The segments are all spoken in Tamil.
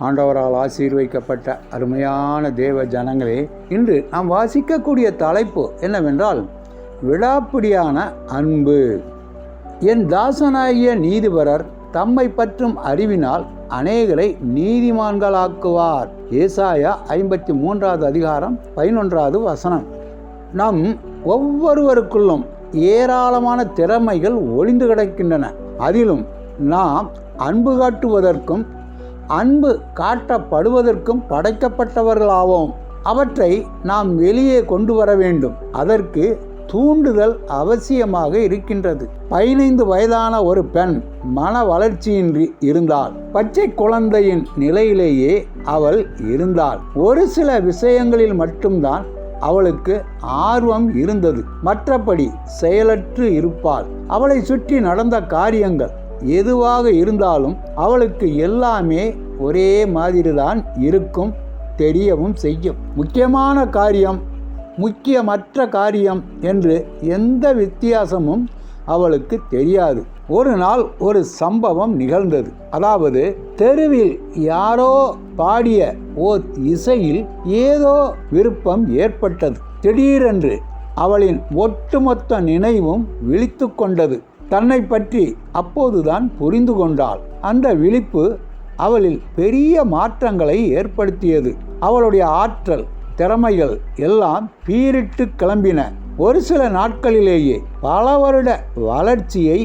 ஆண்டவரால் ஆசீர்வைக்கப்பட்ட அருமையான தேவ ஜனங்களே இன்று நாம் வாசிக்கக்கூடிய தலைப்பு என்னவென்றால் விழாப்பிடியான அன்பு. என் தாசனாகிய நீதிபரர் தம்மை பற்றும் அறிவினால் அநேகரை நீதிமான்களாக்குவார். ஏசாயா ஐம்பத்தி மூன்றாவது அதிகாரம் பதினொன்றாவது வசனம். நம் ஒவ்வொருவருக்குள்ளும் ஏராளமான திறமைகள் ஒளிந்து கிடக்கின்றன. அதிலும் நாம் அன்பு காட்டுவதற்கும் அன்பு காட்டப்படுவதற்கும் படைக்கப்பட்டவர்களாவோம். அவற்றை நாம் வெளியே கொண்டு வர வேண்டும். அதற்கு தூண்டுதல் அவசியமாக இருக்கின்றது. பதினைந்து வயதான ஒரு பெண் மன வளர்ச்சியின்றி இருந்தாள். பச்சை குழந்தையின் நிலையிலேயே அவள் இருந்தாள். ஒரு சில விஷயங்களில் மட்டும்தான் அவளுக்கு ஆர்வம் இருந்தது. மற்றபடி செயலற்று இருப்பாள். அவளை சுற்றி நடந்த காரியங்கள் எதுவாக இருந்தாலும் அவளுக்கு எல்லாமே ஒரே மாதிரி தான் இருக்கும் தெரியவும் செய்யும். முக்கியமான காரியம் முக்கியமற்ற காரியம் என்று எந்த வித்தியாசமும் அவளுக்கு தெரியாது. ஒரு நாள் ஒரு சம்பவம் நிகழ்ந்தது. அதாவது தெருவில் யாரோ பாடிய ஓர் இசையில் ஏதோ விருப்பம் ஏற்பட்டது. திடீரென்று அவளின் ஒட்டுமொத்த நினைவும் விழித்து கொண்டது. தன்னை பற்றி அப்போதுதான் புரிந்து கொண்டாள். அந்த விழிப்பு அவளில் பெரிய மாற்றங்களை ஏற்படுத்தியது. அவளுடைய ஆற்றல் திறமைகள் எல்லாம் பீரிட்டு கிளம்பின. ஒரு சில நாட்களிலேயே பல வருட வளர்ச்சியை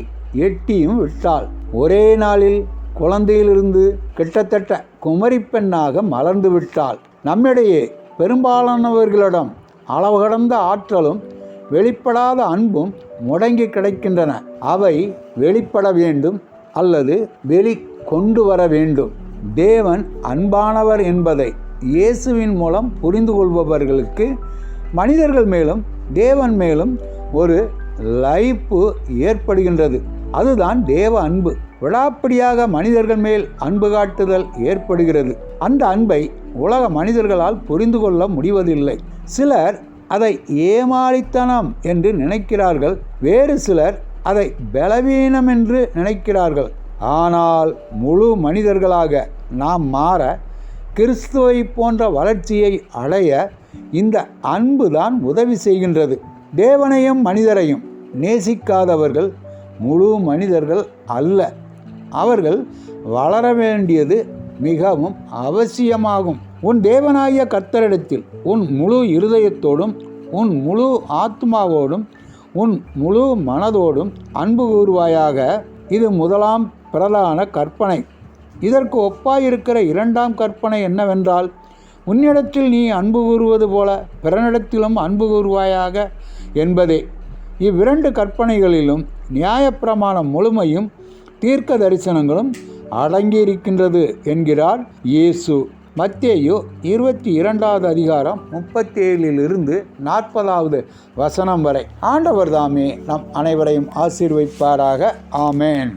எட்டியும் விட்டாள். ஒரே நாளில் குழந்தையிலிருந்து கிட்டத்தட்ட குமரி பெண்ணாக மலர்ந்து விட்டாள். நம்மிடையே பெரும்பாலானவர்களிடம் அளவு கடந்த ஆற்றலும் வெளிப்படாத அன்பும் முடங்கி கிடைக்கின்றன. அவை வெளிப்பட வேண்டும் அல்லது வெளி கொண்டு வர வேண்டும். தேவன் அன்பானவர் என்பதை இயேசுவின் மூலம் புரிந்து கொள்பவர்களுக்கு மனிதர்கள் மேலும் தேவன் மேலும் ஒரு லைப்பு ஏற்படுகின்றது. அதுதான் தேவ அன்பு. விடாப்படியாக மனிதர்கள் மேல் அன்பு காட்டுதல் ஏற்படுகிறது. அந்த அன்பை உலக மனிதர்களால் புரிந்து கொள்ள முடிவதில்லை. சிலர் அதை ஏமாளித்தனம் என்று நினைக்கிறார்கள். வேறு சிலர் அதை பலவீனம் என்று நினைக்கிறார்கள். ஆனால் முழு மனிதர்களாக நாம் மாற கிறிஸ்துவை போன்ற வளர்ச்சியை அடைய இந்த அன்பு தான் உதவி செய்கின்றது. தேவனையும் மனிதரையும் நேசிக்காதவர்கள் முழு மனிதர்கள் அல்ல. அவர்கள் வளர வேண்டியது மிகவும் அவசியமாகும். உன் தேவனாகிய கர்த்தரிடத்தில் உன் முழு இருதயத்தோடும் உன் முழு ஆத்மாவோடும் உன் முழு மனதோடும் அன்பு கூறுவாயாக. இது முதலாம் பிரதான கற்பனை. இதற்கு ஒப்பாயிருக்கிற இரண்டாம் கற்பனை என்னவென்றால் உன்னிடத்தில் நீ அன்பு கூறுவது போல பிறனிடத்திலும் அன்பு கூறுவாயாக என்பதே. இவ்விரண்டு கற்பனைகளிலும் நியாயப்பிரமாணம் முழுமையும் தீர்க்க தரிசனங்களும் அடங்கியிருக்கின்றது என்கிறார் இயேசு. மத்தேயு இருபத்தி இரண்டாவது அதிகாரம் முப்பத்தி ஏழிலிருந்து நாற்பதாவது வசனம் வரை. ஆண்டவர் தாமே நம் அனைவரையும் ஆசீர்வைப்பாராக. ஆமேன்.